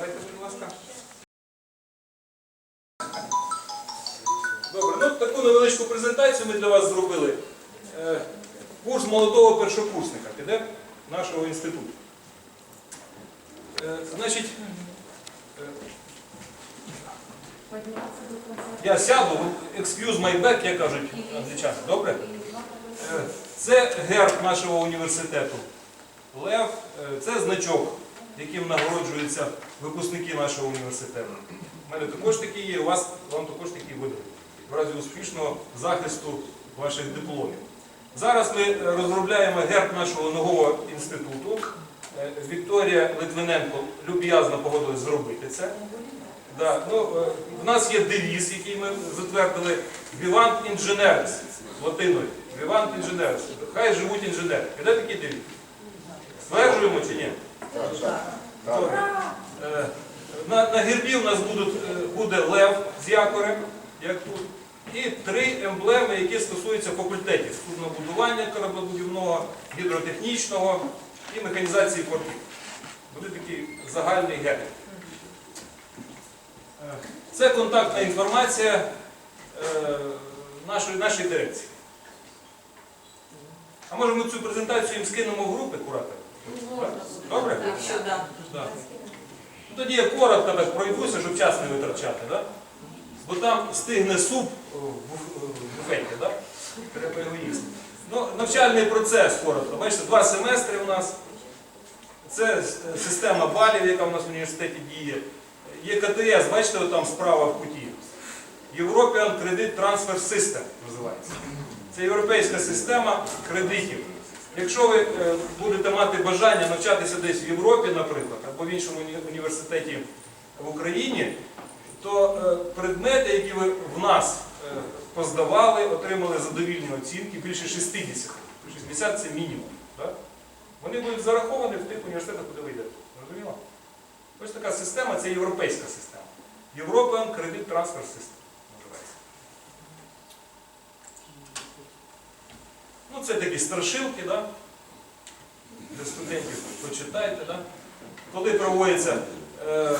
Сідайте, будь ласка. Добре, ну таку невеличку презентацію ми для вас зробили. Е, Курс молодого першокурсника піде нашого інституту. Е, Значить, е, я сяду, excuse my back, як кажуть англічани, добре? Це герб нашого університету. Лев це значок, яким нагороджуються випускники нашого університету. У мене також такі є, у вас вам також такі видали. В разі успішного захисту ваших дипломів. Зараз ми е, розробляємо герб нашого нового інституту. Е, Вікторія Литвиненко люб'язно погодилась зробити це. Да, ну, е, в нас є девіз, який ми затвердили Vivant Ingenieris латиною. Vivant Ingenieris. Хай живуть інженери. Де такий девіз? Стверджуємо чи ні? Е, На, на гербі у нас будуть, е, буде лев з якорем, як тут, і три емблеми, які стосуються факультетів суднобудування кораблебудівного, гідротехнічного і механізації портів. Буде такий загальний герб. Е, Це контактна інформація нашої, нашої дирекції. А може ми цю презентацію їм скинемо в групи, куратор? Добре? Якщо да. Да. Ну, Тоді я коротко так пройдуся, щоб час не витрачати, да? бо там стигне суп о, в в- в буфеті, да? треба його їсти. Ну, навчальний процес коротко. Бачите, два семестри у нас. Це с- система балів, яка в нас в університеті діє. Є КТС, бачите, там справа в куті. European Credit Transfer System називається. Це європейська система кредитів. Якщо ви е, будете мати бажання навчатися десь в Європі, наприклад, або в іншому університеті в Україні, то е, предмети, які ви в нас е, поздавали, отримали задовільні оцінки, більше 60. 60 це мінімум. Вони будуть зараховані в тих університетах, куди ви йдете. Розуміло? Ось така система це європейська система. Credit Transfer System називається. Ну, це такі страшилки, да? для студентів почитайте. Да? Коли проводяться е,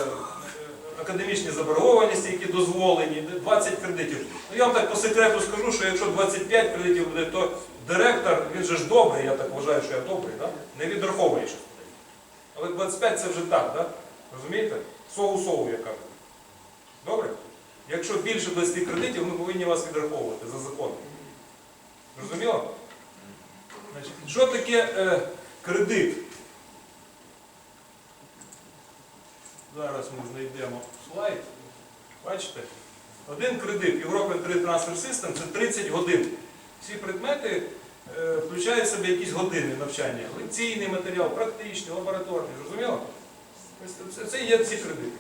академічні заборгованості, які дозволені, 20 кредитів. Ну, я вам так по секрету скажу, що якщо 25 кредитів буде, то директор, він же ж добрий, я так вважаю, що я добрий, да? не відраховує ще. Але 25 це вже так, да? розумієте? Сову-сову, я кажу. Добре? Якщо більше 20 кредитів, ми повинні вас відраховувати за законом. Зрозуміло? Що таке е, кредит? Зараз ми знайдемо слайд. Бачите? Один кредит European Credit Transfer System це 30 годин. Всі предмети е, включають в себе якісь години навчання. Лекційний матеріал, практичний, лабораторний. Зрозуміло? Це, це є ці кредити.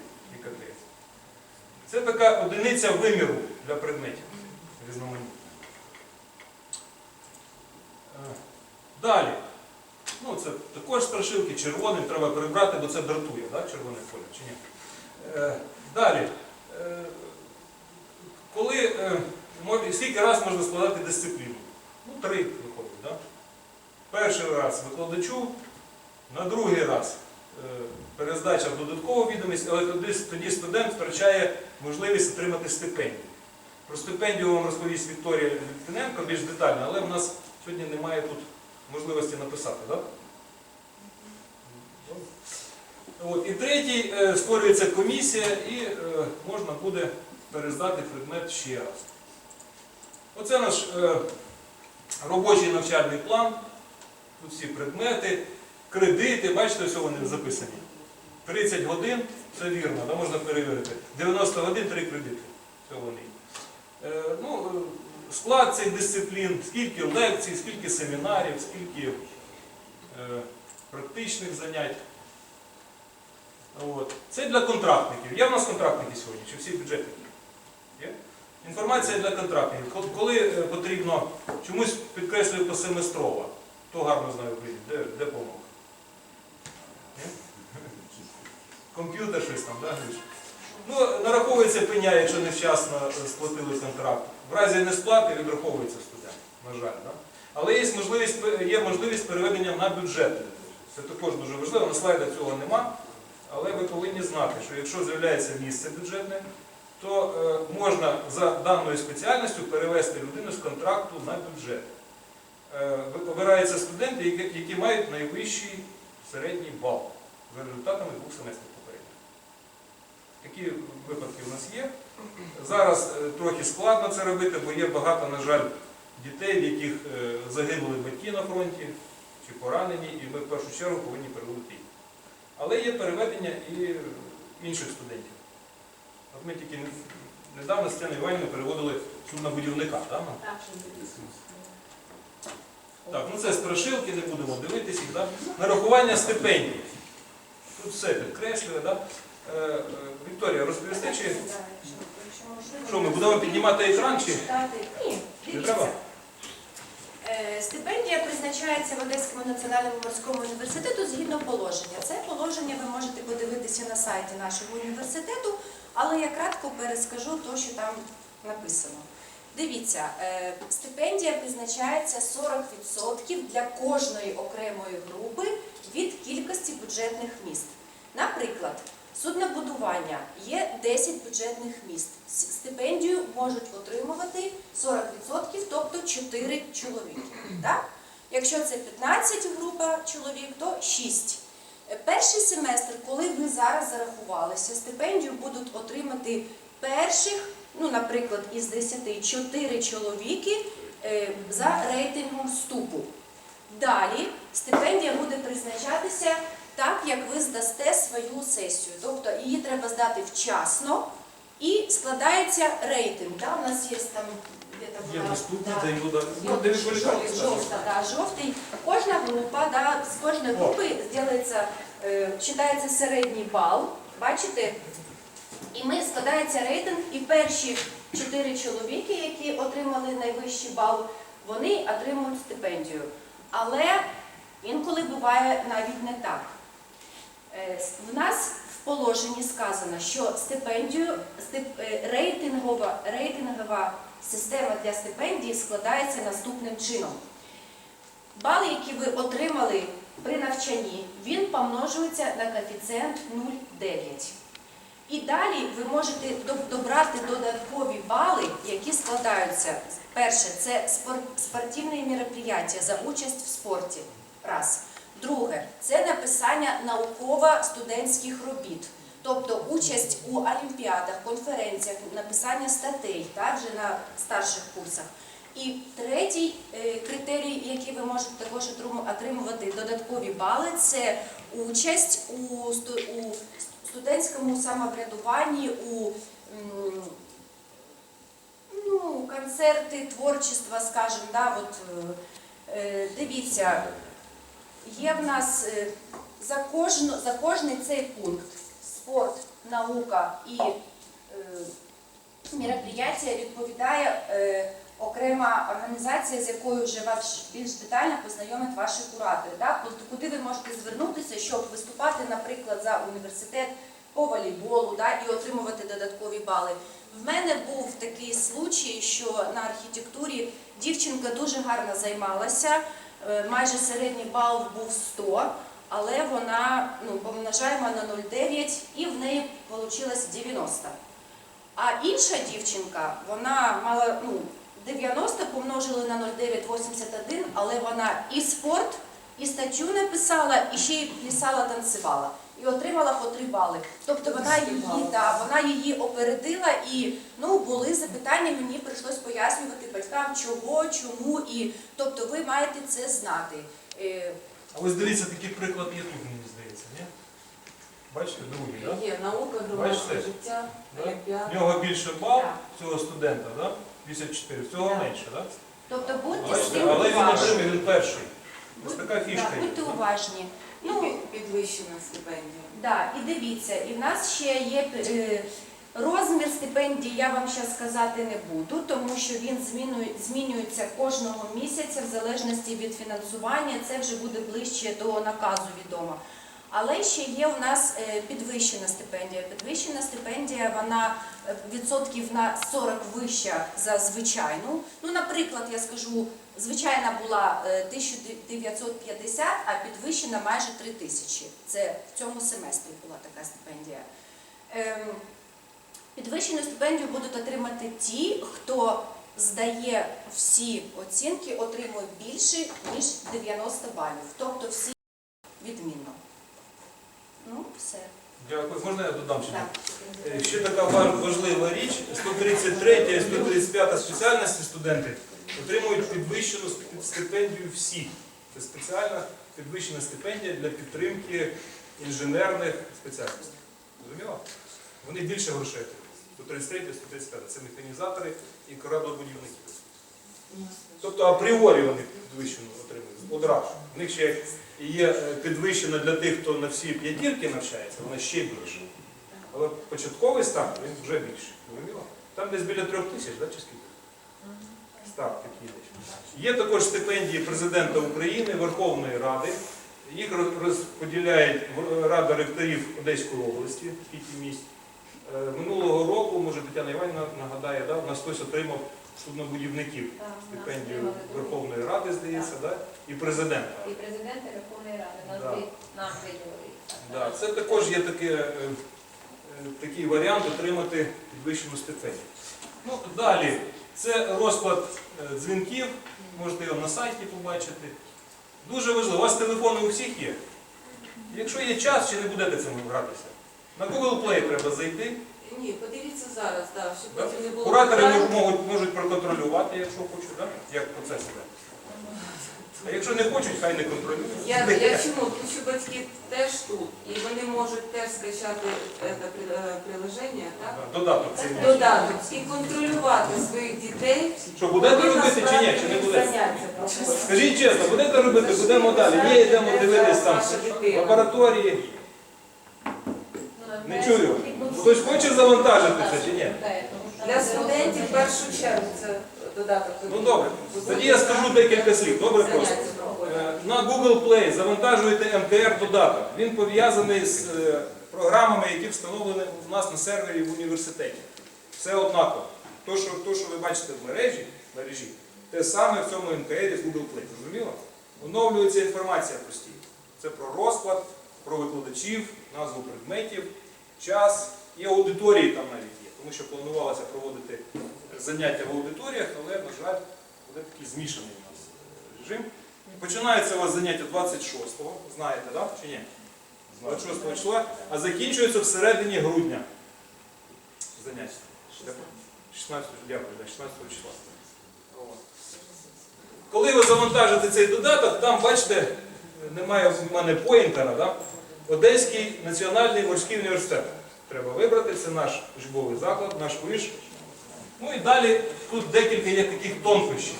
Це така одиниця виміру для предметів різноманітних. Далі. Ну, це також страшилки, червоним треба прибрати, бо це дратує, да? червоний колір чи ні. Е, Далі. Е, Коли, е, скільки раз можна складати дисципліну? Ну, три виходить. Да? Перший раз викладачу, на другий раз е, перездача в додаткову відомість, але тоді, тоді студент втрачає можливість отримати стипендію. Про стипендію вам розповість Вікторія Літвиненко більш детально, але в нас сьогодні немає тут можливості написати. Да? От. І третій, е, створюється комісія і е, можна буде перездати предмет ще раз. Оце наш е, робочий навчальний план. Тут всі предмети, кредити, бачите, ось вони записані. 30 годин, це вірно, да, можна перевірити. 90 годин, 3 кредити. Це вони. Ну, склад цих дисциплін, скільки лекцій, скільки семінарів, скільки е, практичних занять. Це для контрактників. Є в нас контрактники сьогодні, чи всі бюджетники? Є? Інформація для контрактників. Коли е, потрібно, чомусь підкреслюю посеместрово, хто гарно знає Україну, де, де помилка? Комп'ютер щось там, да? Ну, нараховується пеня, якщо невчасно е, сплатили контракт. В разі несплати відраховується студент, на жаль. Да? Але є можливість, є можливість переведення на бюджет. Це також дуже важливо, на слайдах цього нема. але ви повинні знати, що якщо з'являється місце бюджетне, то е, можна за даною спеціальністю перевести людину з контракту на бюджет. Е, обираються студенти, які, які мають найвищий середній бал за результатами двох семестрів. Такі випадки в нас є. Зараз е, трохи складно це робити, бо є багато, на жаль, дітей, в яких е, загинули батьки на фронті чи поранені, і ми в першу чергу повинні переводити їх. Але є переведення і інших студентів. От ми тільки недавно з Тетяною Іванівною переводили суднобудівника. Да? ну? Так, ну це страшилки, не будемо дивитися їх. Да? Нарахування стипендій. Тут все підкреслює. Да? Е, е, Вікторія, розповісти, чи що ми будемо піднімати екран? Чи? Ні, Не треба? Е, Стипендія призначається в Одеському національному морському університету згідно положення. Це положення ви можете подивитися на сайті нашого університету, але я кратко перескажу те, що там написано. Дивіться, стипендія призначається 40% для кожної окремої групи від кількості бюджетних міст. Наприклад, суднобудування є 10 бюджетних міст. Стипендію можуть отримувати 40%, тобто 4 чоловіки. Так? Якщо це 15 група чоловік, то 6. Е, Перший семестр, коли ви зараз зарахувалися, стипендію будуть отримати перших, ну, наприклад, із 10 4 чоловіки е, за рейтингом вступу. Далі стипендія буде призначатися так, як ви здасте свою сесію. Тобто її треба здати вчасно і складається рейтинг. Да? У нас є там Є була, да, буде. Ну, де. Жовта, да, жовтий. Кожна група, да, з кожної групи е, читається середній бал, бачите? І ми складається рейтинг, і перші чотири чоловіки, які отримали найвищий бал, вони отримують стипендію. Але інколи буває навіть не так. Е, с- В нас в положенні сказано, що стипендію, стип- е, рейтингова, рейтингова система для стипендії складається наступним чином. Бали, які ви отримали при навчанні, він помножується на коефіцієнт 0,9. І далі ви можете добрати додаткові бали, які складаються. Перше, це спор- спортивні мероприятия за участь в спорті. Раз. Друге, це написання науково-студентських робіт, тобто участь у олімпіадах, конференціях, написання статей, вже на старших курсах. І третій е, критерій, який ви можете також отримувати додаткові бали, це участь у, студентському самоврядуванні, у ну, концерти, творчества, скажімо, е, е, дивіться, є в нас е, за, кожну, за кожний цей пункт спорт, наука і е, мероприятие відповідає е, окрема організація, з якою вже вас більш детально познайомить ваші куратори. Так? Тобто, Куди ви можете звернутися, щоб виступати, наприклад, за університет по волейболу да, і отримувати додаткові бали. В мене був такий случай, що на архітектурі дівчинка дуже гарно займалася, майже середній бал був 100, але вона ну, помножаємо на 0,9 і в неї вийшло 90. А інша дівчинка, вона мала ну, 90 помножили на 0,981, але вона і спорт, і статтю написала, і ще й плясала, танцювала. І отримала по 3 бали. Тобто вона її, да, вона її опередила і ну, були запитання, мені прийшлось пояснювати батькам, чого, чому. І, тобто ви маєте це знати. Е, А ось дивіться, такий приклад є тут, мені здається, ні? Бачите, другий, так? Є наука, громадське життя, Да? олімпіада. В нього більше бал Так. цього студента, да? 54, цього Так. менше, так? Тобто будьте з тим але він перший. Ось така фішка Так, є. будьте уважні. Ну, підвищена стипендія. Да, і дивіться, і в нас ще є е, розмір стипендії, я вам ще сказати не буду, тому що він змінює- змінюється кожного місяця в залежності від фінансування. Це вже буде ближче до наказу відомо. Але ще є у нас е, підвищена стипендія. Підвищена стипендія вона е, відсотків на 40 вища за звичайну. Ну, наприклад, я скажу, звичайна була е, 1950, а підвищена майже 3000. Це в цьому семестрі була така стипендія. Ем, Підвищену стипендію будуть отримати ті, хто здає всі оцінки, отримує більше, ніж 90 балів. Тобто всі відмінно. Ну, все. Дякую. Можна я додам ще? Так. Е, Ще така важлива річ. 133 і 135 спеціальності студенти отримують підвищену стипендію всі. Це спеціальна підвищена стипендія для підтримки інженерних спеціальностей. Зрозуміло? Вони більше грошей отримують. 133 135 це механізатори і кораблебудівники. Тобто апріорі вони підвищену отримують одразу. В них ще є е, підвищена для тих, хто на всі п'ятірки навчається, вона ще більше. Але початковий старт він вже більший. Там десь біля трьох тисяч, да, чи скільки? Десь. Є також стипендії президента України, Верховної Ради. Їх розподіляє Рада ректорів Одеської області, скільки місць. Е, Минулого року, може Тетяна Іванівна нагадає, да, у нас хтось отримав суднобудівників стипендію Верховної Ради, здається, да, і президента. І президента Верховної Ради нас Да. нам виділили. Да, це також є таке, е, е, такий варіант отримати підвищену стипендію. Ну, далі, це розклад е, дзвінків, можете його на сайті побачити. Дуже важливо, у вас телефони у всіх є. Якщо є час, чи не будете цим гратися? На Google Play треба зайти. Ні, подивіться зараз, так, щоб потім не було Куратори можуть, проконтролювати, якщо хочуть, як процес іде. А якщо не хочуть, хай не контролюють. Я, я чому? Тому що батьки теж тут, і вони можуть теж скачати це при- е, приложення, так? Додаток цей. Додаток і контролювати своїх дітей. Що будете робити чи ні, чи не будете? Скажіть чесно, будете робити, будемо далі. Є, йдемо дивитись там в лабораторії. Не чую. Хтось хоче завантажити це чи ні? Для студентів в першу чергу це додаток. Ну добре. Тоді я скажу декілька слів. Добре просто. Е, На Google Play завантажуєте МТР додаток. Він пов'язаний з е, програмами, які встановлені у нас на сервері в університеті. Все однаково. То, що, то, що ви бачите в мережі, мережі, те саме в цьому МТРі з Google Play. Зрозуміло? Оновлюється інформація постійно. Це про розклад, про викладачів, назву предметів, час і аудиторії там навіть є. Тому що планувалося проводити заняття в аудиторіях, але, на жаль, буде такий змішаний у нас е, режим. Починається у вас заняття 26-го, знаєте, да? чи ні? 26 числа, а закінчується всередині грудня. Заняття. 16, дякую, да, 16 числа. Коли ви завантажите цей додаток, там, бачите, немає в мене поінтера, да? Одеський національний морський університет. Треба вибрати, це наш учбовий заклад, наш виш. Ну і далі тут декілька є таких тонкощів.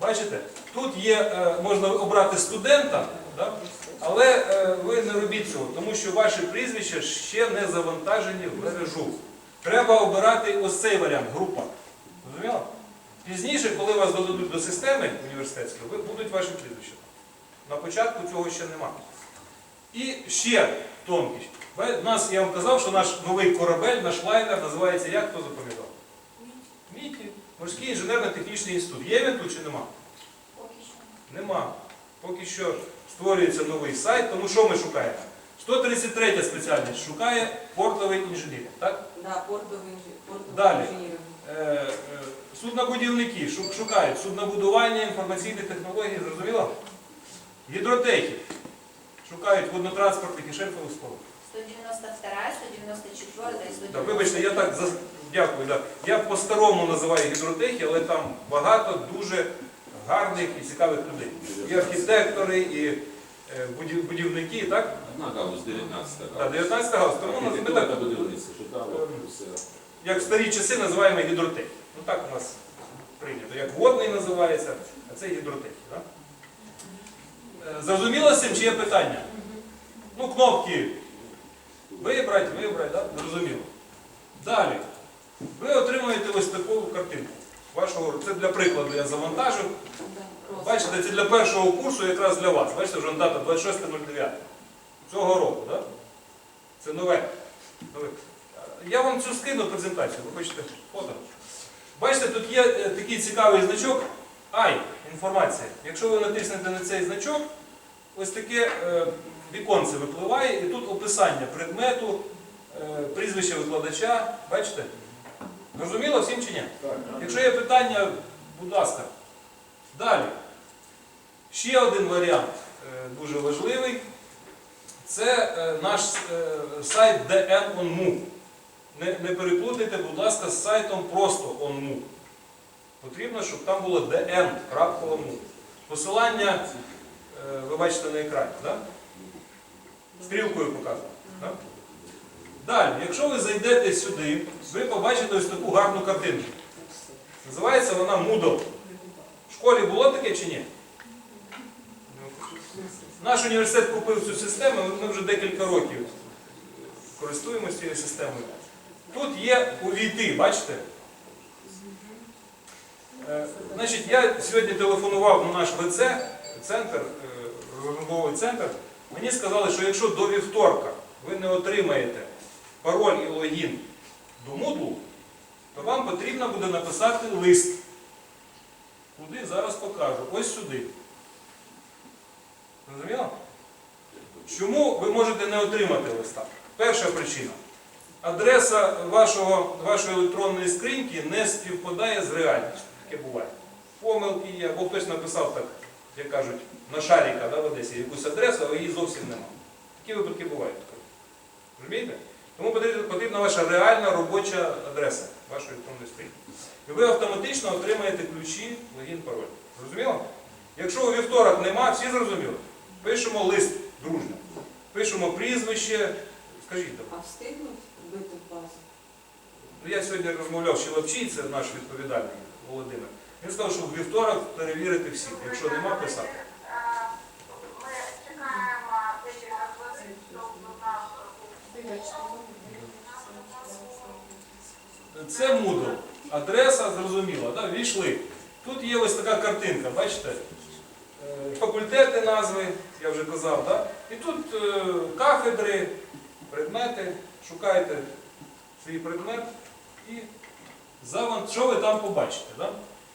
Бачите? Тут є, е, можна обрати студента, да? але е, ви не робіть цього, тому що ваші прізвища ще не завантажені в мережу. Треба обирати ось цей варіант, група. Зрозуміло? Пізніше, коли вас додадуть до системи університетської, будуть ваші прізвища. На початку цього ще нема. І ще тонкість. У нас, я вам казав, що наш новий корабель, наш лайнер називається як хто запам'ятав? Міті. Морський інженерно-технічний інститут. Є він тут чи нема? Поки що. Нема. Поки що створюється новий сайт, тому що ми шукаємо? 133 спеціальність шукає портовий інженер. Так? Да, портовий інженер. Далі. Е, е, суднобудівники шукають суднобудування, інформаційні технології, зрозуміло? Гідротехи шукають воднотранспортних і шельфових споруд. 192, 194 і 190. Так, вибачте, я так за- дякую. Да. Я по-старому називаю гідротехи, але там багато дуже гарних і цікавих людей. І архітектори, і е, будів- будівники, так? Одна галузь, 19 Да, галузь. 19 галузь. Тому ми- ми так, та будівництво, все. як в старі часи називаємо гідротехи. Ну так у нас прийнято. Як водний називається, а це гідротехи. Да? Е, Зрозуміло з цим, чи є питання? Ну, кнопки вибрати, вибрати, да? зрозуміло. Далі. Ви отримуєте ось таку картинку. Вашого, це для прикладу я завантажив. Бачите, це для першого курсу якраз для вас. Бачите, вже дата 26.09. цього року, да? Це нове. нове. Я вам цю скину презентацію, ви хочете фото? Бачите, тут є е, такий цікавий значок. Ай, інформація. Якщо ви натиснете на цей значок, ось таке е, віконце випливає, і тут описання предмету, е, прізвище викладача. Бачите? Зрозуміло всім чи ні? Якщо є питання, будь ласка. Далі. Ще один варіант е, дуже важливий. Це е, наш сайт DN Не, не переплутайте, будь ласка, з сайтом просто OnMu. Потрібно, щоб там було dn.mu. Посилання ви бачите на екрані, так? Стрілкою показано. Да? Далі, якщо ви зайдете сюди, ви побачите ось таку гарну картинку. Називається вона Moodle. В школі було таке чи ні? Наш університет купив цю систему, ми вже декілька років користуємося цією системою. Тут є увійти, бачите? Е, Значить, я сьогодні телефонував на наш ВЦ, центр, е, розрахунковий центр. Мені сказали, що якщо до вівторка ви не отримаєте пароль і логін до Moodle, то вам потрібно буде написати лист. Куди зараз покажу. Ось сюди. Зрозуміло? Чому ви можете не отримати листа? Перша причина. Адреса вашого, вашої електронної скриньки не співпадає з реальністю. Таке буває. Помилки є, або хтось написав так, як кажуть, на шаріка да, в Одесі якусь адресу, а її зовсім нема. Такі випадки бувають. Розумієте? Тому потрібна, ваша реальна робоча адреса вашої електронної скриньки. І ви автоматично отримаєте ключі, логін, пароль. Зрозуміло? Якщо у вівторок нема, всі зрозуміли? Пишемо лист дружно. Пишемо прізвище. Скажіть, давай. А встигнуть вбити в базу? Ну, я сьогодні розмовляв з Щеловчий, це наш відповідальний Володимир. Він сказав, що в вівторок перевірити всіх. Якщо нема, писати. Ми чекаємо декілька хвилин, щоб у нас Це Moodle. Адреса зрозуміла, да? війшли. Тут є ось така картинка, бачите? Е, Факультети назви, я вже казав, да? і тут е, кафедри, предмети, шукаєте свій предмет і заван... що ви там побачите? Да?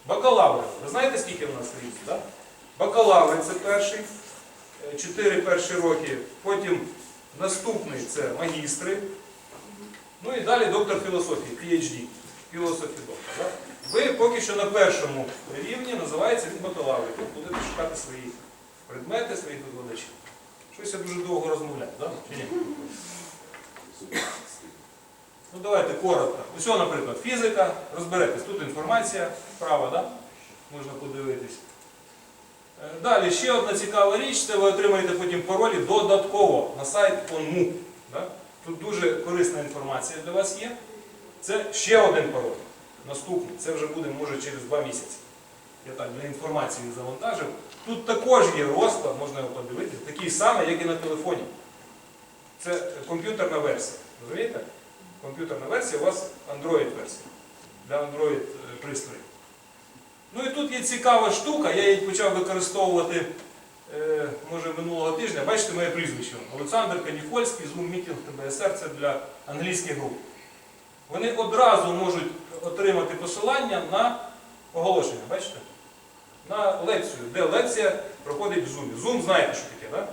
Бакалаври. Ви знаєте, скільки в нас різних? Да? Бакалаври це перший, е, чотири перші роки, потім наступний це магістри, Ну і далі доктор філософії, PhD, філософії доктор. Да? Ви поки що на першому рівні називається він бакалавр. Будете шукати свої предмети, своїх викладачів. Щось я дуже довго розмовляю, да? чи ні? Ну давайте коротко. Усього, наприклад, фізика, розберетесь. Тут інформація, справа, да? можна подивитись. Е, Далі ще одна цікава річ, це ви отримаєте потім паролі додатково на сайт OnMu. Тут дуже корисна інформація для вас є. Це ще один пароль. Наступний. Це вже буде, може, через два місяці. Я так для інформації завантажив. Тут також є розклад, можна його подивитися, такий самий, як і на телефоні. Це комп'ютерна версія. Розумієте? Комп'ютерна версія у вас Android-версія для Android е, пристроїв. Ну і тут є цікава штука, я її почав використовувати може минулого тижня. Бачите моє прізвище. Олександр Каніфольський, Zoom Meeting ТБСР, це для англійських груп. Вони одразу можуть отримати посилання на оголошення, бачите? На лекцію, де лекція проходить в Zoom. Zoom знаєте, що таке, так?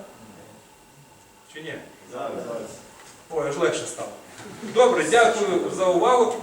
Чи ні? Ой, аж легше стало. Добре, дякую за увагу.